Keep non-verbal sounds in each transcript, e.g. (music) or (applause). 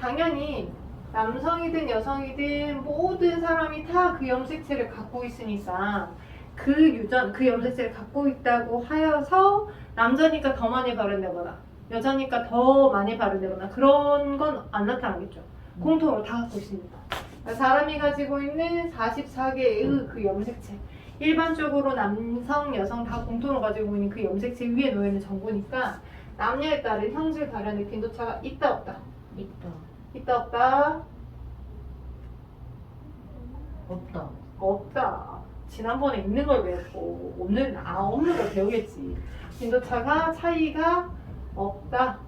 당연히 남성이든 여성이든 모든 사람이 다 그 염색체를 갖고 있으니까 그 유전, 그 염색체를 갖고 있다고 하여서 남자니까 더 많이 발현되거나 여자니까 더 많이 발현되거나 그런 건 안 나타나겠죠. 공통으로 다 갖고 있습니다. 그러니까 사람이 가지고 있는 44개의 그 염색체. 일반적으로 남성, 여성 다 공통으로 가지고 있는 그 염색체 위에 놓여있는 정보니까 남녀에 따른 형질 발현의 빈도차가 있다 없다. 있다. 있다 없다. 없다. 없다. 지난번에 있는 걸 배웠고 없는 아 없는 걸 배우겠지. 빈도차가 차이가 없다.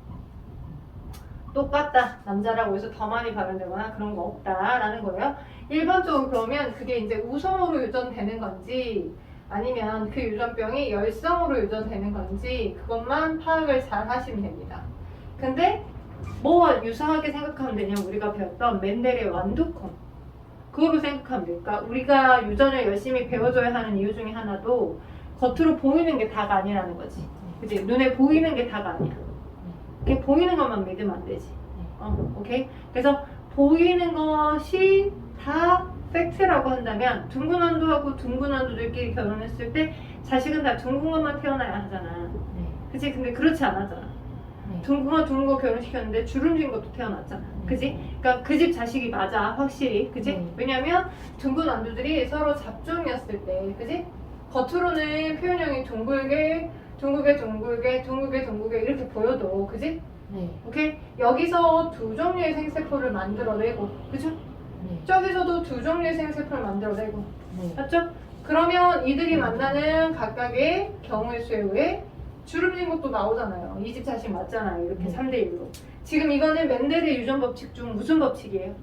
똑같다. 남자라고 해서 더 많이 발현되거나 그런 거 없다라는 거예요. 일반적으로 그러면 그게 이제 우성으로 유전되는 건지 아니면 그 유전병이 열성으로 유전되는 건지 그것만 파악을 잘 하시면 됩니다. 근데 뭐와 유사하게 생각하면 되냐면 우리가 배웠던 맨델의 완두콩 그거로 생각하면 돼. 그러니까 우리가 유전을 열심히 배워줘야 하는 이유 중에 하나도 겉으로 보이는 게 다가 아니라는 거지. 그치? 눈에 보이는 게 다가 아니야. 이렇게 보이는 것만 믿으면 안 되지. 어, 오케이? 그래서 보이는 것이 다 팩트라고 한다면 둥근 완두하고 둥근 완두들끼리 결혼했을 때 자식은 다 둥근 것만 태어나야 하잖아. 네. 그치? 근데 그렇지 않았잖아. 네. 둥근 거 둥근 거 결혼시켰는데 주름진 것도 태어났잖아. 그지? 그러니까 그 집 자식이 맞아, 확실히. 그지? 네. 왜냐면 둥근 완두들이 서로 잡종이었을 때, 그지? 겉으로는 표현형이 둥글게, 둥글게, 둥글게, 둥글게, 둥글게 이렇게 보여도, 그지? 네. 오케이? 여기서 두 종류의 생세포를 만들어내고, 그죠? 네. 저기서도 두 종류의 생세포를 만들어내고, 네. 맞죠? 그러면 이들이 만나는 각각의 경우의 수에 의해 주름진 것도 나오잖아요. 이 집 자식 맞잖아요. 이렇게 네. 3대 1로. 지금 이거는 맨델의 유전 법칙 중 무슨 법칙이에요?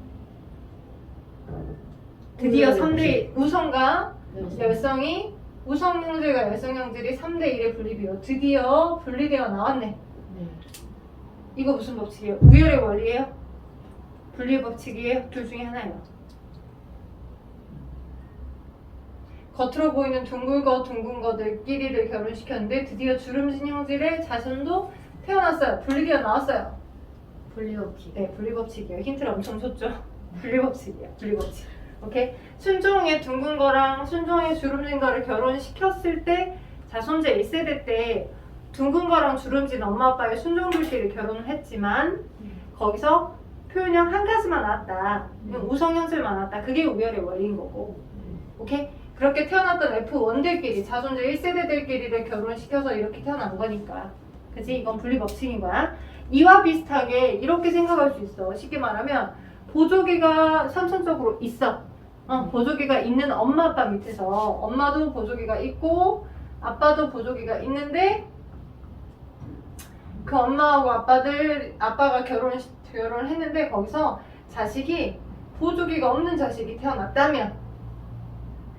드디어 우열의 3대 우성과 네. 열성이 우성 형질과 열성 형질이 3대 1의 분리비로 드디어 분리되어 나왔네. 네. 이거 무슨 법칙이에요? 우열의 원리예요? 분리 법칙이에요? 둘 중에 하나예요. 겉으로 보이는 둥글 거 둥근 거들끼리를 결혼시켰는데 드디어 주름진 형질의 자손도 태어났어요. 분리되어 나왔어요. 분리법칙. 네, 분리법칙이에요. 힌트를 엄청 줬죠? (laughs) 분리법칙이에요. 분리법칙. 오케이? 순종의 둥근 거랑 순종의 주름진 거를 결혼시켰을 때 자손제 1세대 때 둥근 거랑 주름진 엄마 아빠의 순종들끼리 결혼을 했지만 거기서 표현형 한 가지만 나왔다. 음. 우성 형질만 나왔다. 그게 우열의 원리인 거고. 네. 오케이? 그렇게 태어났던 F1들끼리 자손제 1세대들끼리를 결혼시켜서 이렇게 태어난 거니까. 그지? 이건 분리법칙인 거야. 이와 비슷하게 이렇게 생각할 수 있어. 쉽게 말하면 보조개가 선천적으로 있어. 어, 보조개가 있는 엄마 아빠 밑에서 엄마도 보조개가 있고 아빠도 보조개가 있는데 그 엄마하고 아빠들 아빠가 결혼 결혼을 했는데 거기서 자식이 보조개가 없는 자식이 태어났다면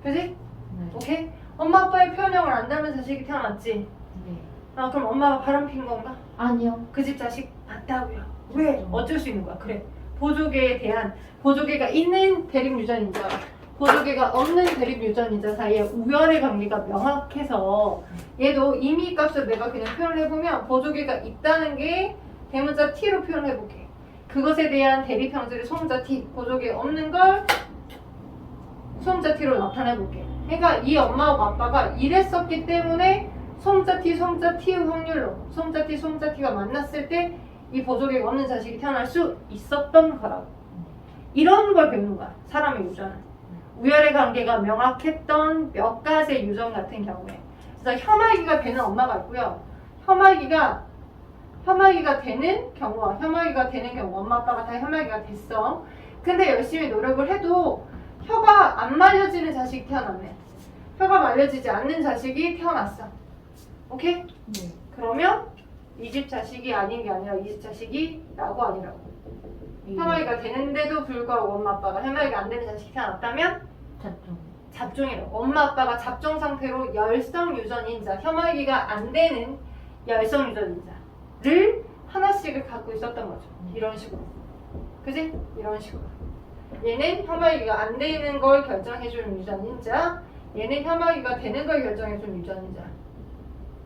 그지? 네. 오케이? 엄마 아빠의 표현형을 안 닮은 자식이 태어났지. 네. 아 그럼 엄마가 바람핀 건가? 아니요. 그 집 자식 맞다고요. 왜? 음. 어쩔 수 있는 거야. 그래. 보조개에 대한 보조개가 있는 대립 유전인자, 보조개가 없는 대립 유전인자 사이에 우열의 관계가 명확해서 얘도 이미 값을 내가 그냥 표현을 해보면 보조개가 있다는 게 대문자 t로 표현을 해볼게. 그것에 대한 대립 형질을 소문자 t, 보조개 없는 걸 t로 나타내볼게. 그러니까 이 엄마하고 아빠가 이랬었기 때문에 소문자 t, 소문자 t의 확률로 소문자 t, 소문자 t가 만났을 때 이 보조개가 없는 자식이 태어날 수 있었던 거라고. 이런 걸 배우는 거야. 사람의 유전은. 우열의 관계가 명확했던 몇 가지의 유전 같은 경우에. 그래서 혐알기가 되는 엄마가 있고요. 혐알기가 혐알기가 되는 경우와 혐알기가 되는 경우 엄마 아빠가 다 혐알기가 됐어. 근데 열심히 노력을 해도 혀가 안 말려지는 자식이 태어났네. 혀가 말려지지 않는 자식이 태어났어. 오케이? 네. 그러면 이 집 자식이 아닌 게 아니라 이 집 자식이 나고 아니라고. 혐알기가 되는데도 불구하고 엄마 아빠가 혐알기가 안 되는 자식이 태어났다면 잡종. 잡종이라고. 엄마 아빠가 잡종 상태로 열성 유전인자, 혐알기가 안 되는 열성 유전인자를 하나씩을 갖고 있었던 거죠. 이런 식으로. 그지? 이런 식으로. 얘는 혐알기가 안 되는 걸 결정해주는 유전인자, 얘는 혐알기가 되는 걸 결정해주는 유전인자.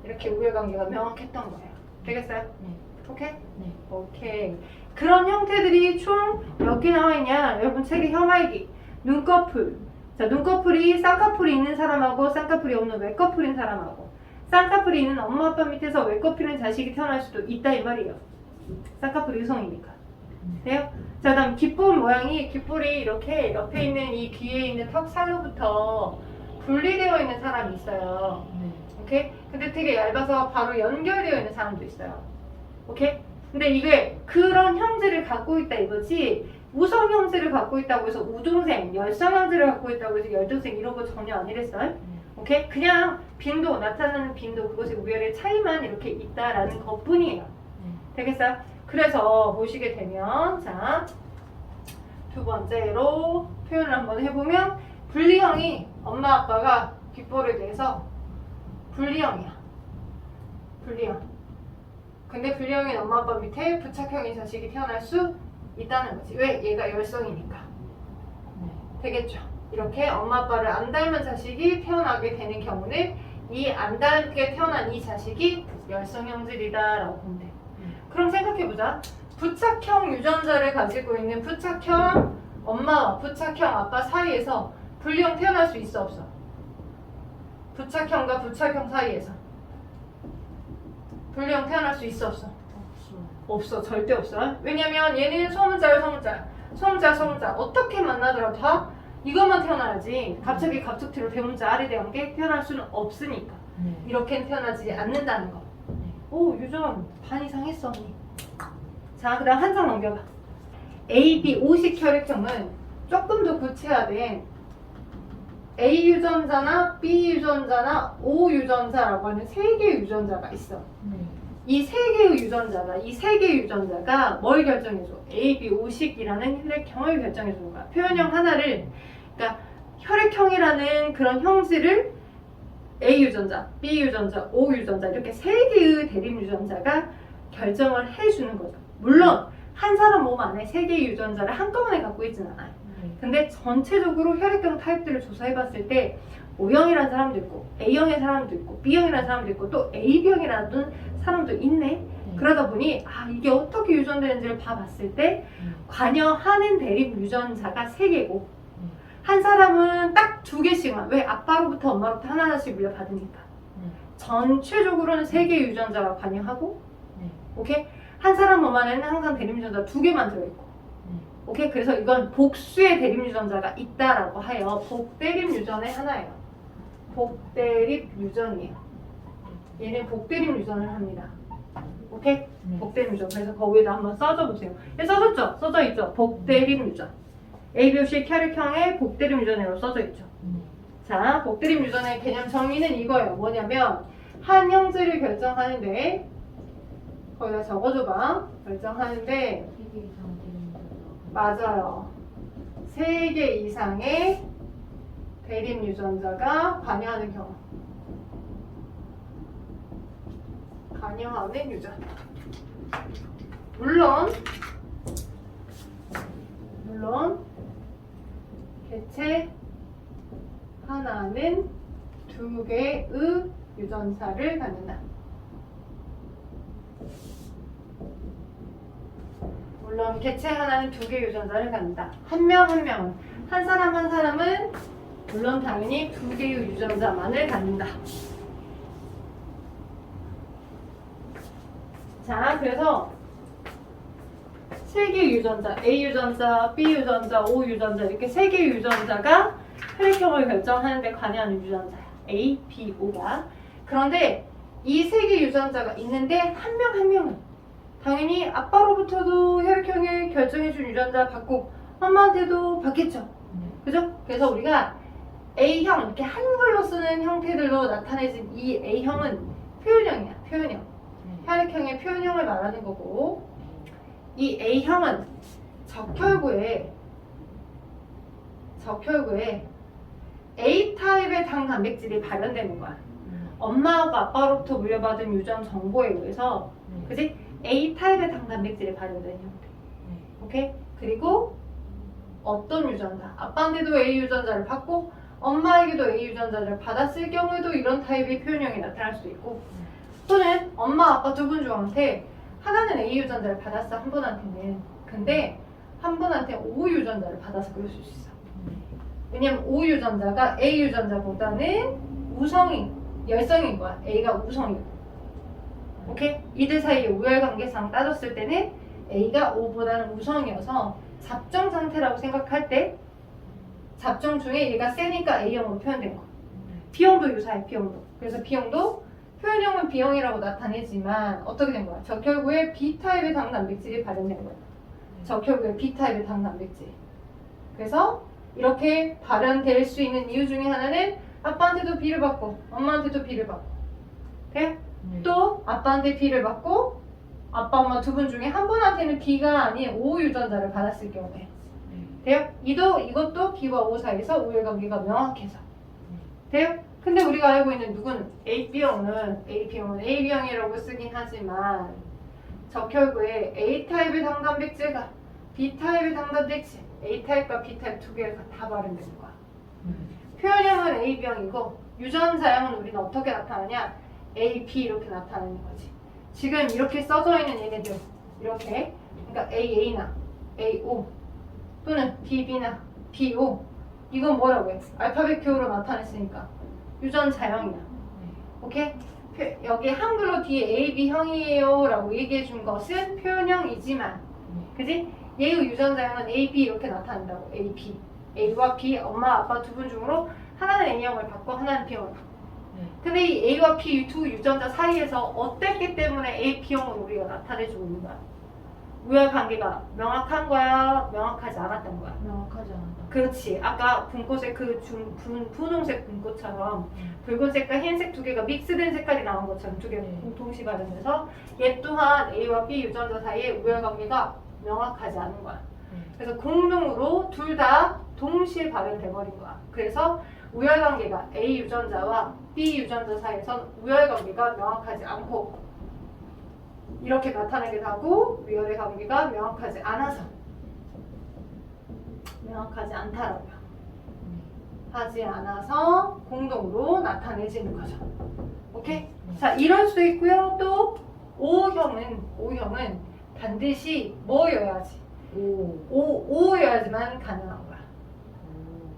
이렇게 우열관계가 명확했던 거예요. 되겠어요? 네. 오케이? 네. 오케이. 그런 형태들이 총 몇 개 나와 있냐? 여러분 책에 혐알기, 눈꺼풀. 자, 눈꺼풀이 쌍꺼풀이 있는 사람하고 쌍꺼풀이 없는 외꺼풀인 사람하고 쌍꺼풀이 있는 엄마 아빠 밑에서 외꺼풀인 자식이 태어날 수도 있다 이 말이에요. 쌍꺼풀이 유성이니까. 돼요? 자, 다음 귓볼 모양이 귓볼이 이렇게 옆에 있는 이 귀에 있는 턱 살로부터 분리되어 있는 사람이 있어요. 네. 오케이? 근데 되게 얇아서 바로 연결되어 있는 사람도 있어요. 오케이? 근데 이게 그런 형질을 갖고 있다 이거지 우성 형질을 갖고 있다고 해서 우동생, 열성 형질을 갖고 있다고 해서 열동생 이런 거 전혀 아니랬어요. 오케이? 그냥 빈도, 나타나는 빈도 그것의 우열의 차이만 이렇게 있다라는 것 뿐이에요. 네. 되겠어요? 그래서 보시게 되면 자, 두 번째로 표현을 한번 해보면 분리형이 엄마 아빠가 귓볼에 대해서 분리형이야. 분리형. 근데 분리형인 엄마 아빠 밑에 부착형인 자식이 태어날 수 있다는 거지. 왜? 얘가 열성이니까. 네. 되겠죠. 이렇게 엄마 아빠를 안 닮은 자식이 태어나게 되는 경우는 이 안 닮게 태어난 이 자식이 열성 형질이다라고 보면 돼. 그럼 생각해보자. 부착형 유전자를 가지고 있는 부착형 엄마와 부착형 아빠 사이에서 분리형 태어날 수 있어 없어? 부착형과 부착형 사이에서 분리형 태어날 수 있어 없어? 없어요. 없어 절대 없어 왜냐면 얘는 소문자야 소문자 소문자 소문자 어떻게 만나더라도 다 이것만 태어나야지 갑자기 갑툭튀로 대문자 아래 대한 게 태어날 수는 없으니까 네. 이렇게는 태어나지 않는다는 거. 네. 오 유전 반 이상 했어 언니. 자 그다음 한 장 넘겨봐. A, B, O식 혈액형은 조금 더 구체화된 A 유전자나 B 유전자나 O 유전자라고 하는 세 개의 유전자가 있어. 네. 이세 개의 유전자가 이세 개의 유전자가 뭘 결정해줘? A, B, O식이라는 혈액형을 결정해주는 거야. 표현형 하나를 그러니까 혈액형이라는 그런 형질을 A 유전자, B 유전자, O 유전자 이렇게 세 개의 대립 유전자가 결정을 해주는 거죠. 물론 한 사람 몸 안에 세 개의 유전자를 한꺼번에 갖고 있지는 않아요. 네. 근데 전체적으로 혈액형 타입들을 조사해봤을 때 O형이라는 사람도 있고 A형의 사람도 있고 B형이라는 사람도 있고 또 AB형이라는 사람도 있네. 네. 그러다 보니 아 이게 어떻게 유전되는지를 봐봤을 때 관여하는 대립 유전자가 세 개고 네. 한 사람은 딱 두 개씩만 왜 아빠로부터 엄마로부터 하나하나씩 물려받으니까. 네. 전체적으로는 세 개의 유전자가 관여하고 네. 오케이? 한 사람 몸 안에는 항상 대립 유전자 두 개만 들어있고 네. 오케이? 그래서 이건 복수의 대립 유전자가 있다라고 하여 복대립 유전의 하나예요. 복대립 유전이에요. 얘는 복대립 유전을 합니다. 오케이? 네. 복대립 유전. 그래서 거기에다 한번 써줘 보세요. 얘 써졌죠? 써져 있죠? 복대립 유전 ABOC 혈액형의 복대립 유전으로 써져 있죠 네. 자, 복드림 유전의 개념 정의는 이거예요. 뭐냐면 한 형질을 결정하는데 거기다 적어줘봐. 결정하는데. 맞아요. 세개 이상의 대립 유전자가 관여하는 경우. 관여하는 유전. 물론 물론 개체 하나는 두 개의 유전자를 갖는다. 물론 개체 하나는 두 개의 유전자를 갖는다. 한 명 한 명은 한 사람 한 사람은 물론 당연히 두 개의 유전자만을 갖는다. 자, 그래서 세 개의 유전자, A 유전자, B 유전자, O 유전자 이렇게 세 개의 유전자가 혈액형을 결정하는 데 관여하는 유전자야. A, B, O가. 그런데 이 세 개의 유전자가 있는데 한 명 한 명은 당연히 아빠로부터도 혈액형을 결정해준 유전자 받고 엄마한테도 받겠죠. 네. 그죠? 그래서 우리가 A형 이렇게 한글로 쓰는 형태들로 나타내진 이 A형은 표현형이야. 표현형. 네. 혈액형의 표현형을 말하는 거고 이 A형은 적혈구에 적혈구에 A 타입의 당 단백질이 발현되는 거야. 네. 엄마하고 아빠로부터 물려받은 유전 정보에 의해서 네. 그지? A 타입의 당 단백질이 발현되는 형태. 네. 오케이? 그리고 어떤 유전자, 아빠한테도 A 유전자를 받고 엄마에게도 A 유전자를 받았을 경우에도 이런 타입의 표현형이 나타날 수 있고 또는 엄마, 아빠 두 분 중한테 하나는 A 유전자를 받았어 한 분한테는 근데 한 분한테 O 유전자를 받아서 그럴 수 있어. 왜냐면 O 유전자가 A 유전자보다는 우성인 열성인 거야. A가 우성이고. 오케이? 이들 사이의 우열관계상 따졌을 때는 A가 O보다는 우성이어서 잡정 상태라고 생각할 때 잡정 중에 얘가 세니까 A형으로 표현된 거 B형도 유사해 B형도. 그래서 B형도 표현형은 B형이라고 나타내지만 어떻게 된 거야? 적혈구에 B타입의 당단백질이 발현된 거야. 적혈구에 B타입의 당단백질. 그래서 이렇게 발현될 수 있는 이유 중에 하나는 아빠한테도 B를 받고 엄마한테도 B를 받고. 그래? 또 아빠한테 B를 받고 아빠 엄마 두 분 중에 한 분한테는 B가 아닌 O 유전자를 받았을 경우에. 돼요? 이도 이것도 B와 O 사이에서 우열관계가 명확해서. 돼요? 근데 우리가 알고 있는 누구는 AB형은 AB형은 AB형이라고 쓰긴 하지만 적혈구에 A타입의 당단백질과 B타입의 당단백질 A타입과 B타입 두 개가 다 발현된 거야. 표현형은 AB형이고 유전자형은 우리는 어떻게 나타나냐? AP 이렇게 나타나는 거지. 지금 이렇게 써져 있는 얘네들 이렇게. 그러니까 AA나 AO 또는 BB나 BO 이건 뭐라고 해? 알파벳 교로 나타냈으니까 유전자형이야 오케이? 표- 여기 한글로 뒤에 AB형이에요 라고 얘기해 준 것은 표현형이지만 그지? 얘의 유전자형은 AB 이렇게 나타낸다고 AB A와 B 엄마 아빠 두 분 중으로 하나는 A형을 받고 하나는 B형을 받고 근데 이 A와 B 두 유전자 사이에서 어땠기 때문에 A, B형을 우리가 나타내주고 있는 거야? 우열 관계가 명확한 거야? 명확하지 않았던 거야? 명확하지 않다. 그렇지. 아까 분꽃의 그 중, 분, 분홍색 분꽃처럼 붉은색과 흰색 두 개가 믹스된 색깔이 나온 것처럼 두 개가 네. 동시 발현해서 얘 또한 A와 B 유전자 사이의 우열 관계가 명확하지 않은 거야. 그래서 공동으로 둘 다 동시에 발현돼 버린 거야. 그래서 우열 관계가 A 유전자와 B 유전자 사이에선 우열 관계가 명확하지 않고 이렇게 나타나게 하고 우열의 관계가 명확하지 않아서 명확하지 않다라고요. 하지 않아서 공동으로 나타내지는 거죠. 오케이? 자, 이럴 수도 있고요. 또 O형은 O형은 반드시 뭐여야지? 오. O, O여야지만 가능한 거야.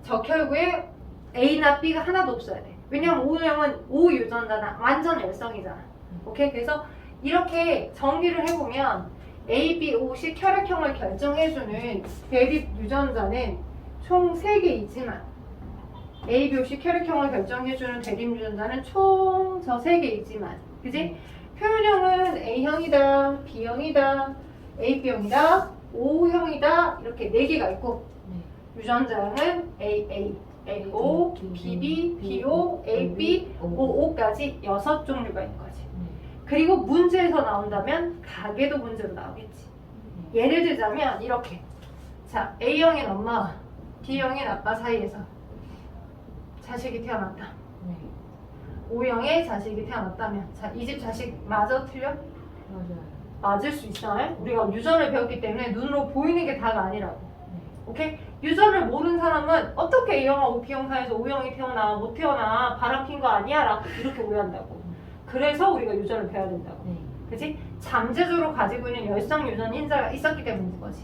적혈구에 A나 B가 하나도 없어야 돼. 왜냐면 O형은 O 유전자나 완전 열성이잖아. 오케이? 그래서 이렇게 정리를 해보면 A, B, O식 혈액형을 결정해주는 대립 유전자는 총 3개 있지만 A, B, O식 혈액형을 결정해주는 대립 유전자는 총 저 3개 있지만 그지? 표현형은 A형이다, B형이다, AB형이다, O형이다 이렇게 4개가 있고 유전자는 AA, AO, BB, BO, AB, OO까지 6종류가 있는 거지. 그리고 문제에서 나온다면 가게도 문제로 나오겠지. 예를 들자면 이렇게. 자, A형인 엄마, B형인 아빠 사이에서 자식이 태어났다. O형의 자식이 태어났다면 자, 이 집 자식 맞아 틀려? 맞아요. 맞을 수 있어요. 우리가 유전을 배웠기 때문에 눈으로 보이는 게 다가 아니라고. 오케이? 유전을 모르는 사람은 어떻게 A형하고 B형 사이에서 O형이 태어나 못 태어나 바람 핀 거 아니야? 라고 이렇게 오해한다고. 그래서 우리가 유전을 배워야 된다고. 네. 그지? 잠재적으로 가지고 있는 열성 유전 인자가 있었기 때문인 거지.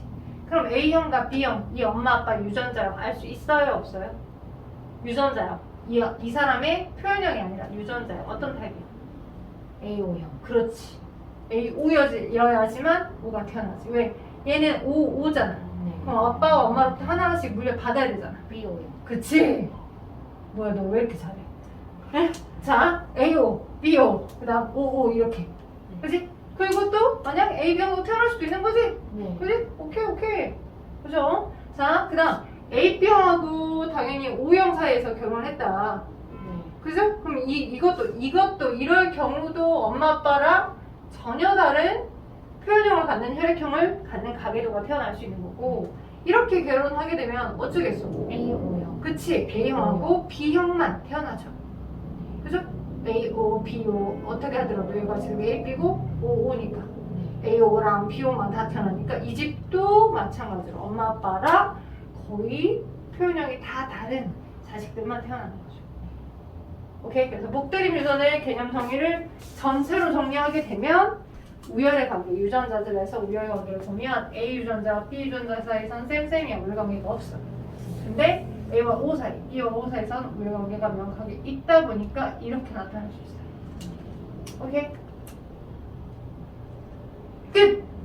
그럼 A형과 B형, 이 엄마 아빠 유전자형 알수 있어요? 없어요? 유전자형. 이, 이 사람의 표현형이 아니라 유전자형. 어떤 타입이야? A오형. 그렇지. A, O여야지만 O가 태어나지. 왜? 얘는 O, O잖아. 네. 그럼 아빠와 엄마로부터 하나씩 물려 받아야 되잖아. B오형. 그치? 뭐야, 너 왜 이렇게 잘해? 에? (laughs) 자, AO, BO, 그 다음 OO 이렇게. 그치? 그리고 또, 만약 AB형으로 태어날 수도 있는 거지? 네. 그지? 오케이, 오케이. 그죠? 자, 그 다음, AB형하고 당연히 O형 사이에서 결혼을 했다. 네. 그죠? 그럼 이, 이것도, 이것도, 이럴 경우도 엄마 아빠랑 전혀 다른 표현형을 갖는 혈액형을 갖는 가계도가 태어날 수 있는 거고, 이렇게 결혼하게 되면 어쩌겠어? A오형. 그치? A형하고 B형만 태어나죠. 그죠? A, O, B, O 어떻게 하더라도 얘가 지금 A, B고 O, O니까 네. A, O랑 B, O만 다 태어나니까 이 집도 마찬가지로 엄마, 아빠랑 거의 표현형이 다 다른 자식들만 태어나는 거죠. 오케이? 그래서 목대림 유전의 개념 정의를 전체로 정리하게 되면 우열의 관계, 유전자들에서 우열의 관계를 보면 A 유전자와 B 유전자 사이 선 쌤쌤이야 우열 관계가 없어. 근데 A와 O 사이, B와 O 사이선 우열관계가 명확하게 있다 보니까 이렇게 나타날 수 있어요. 오케이? 끝!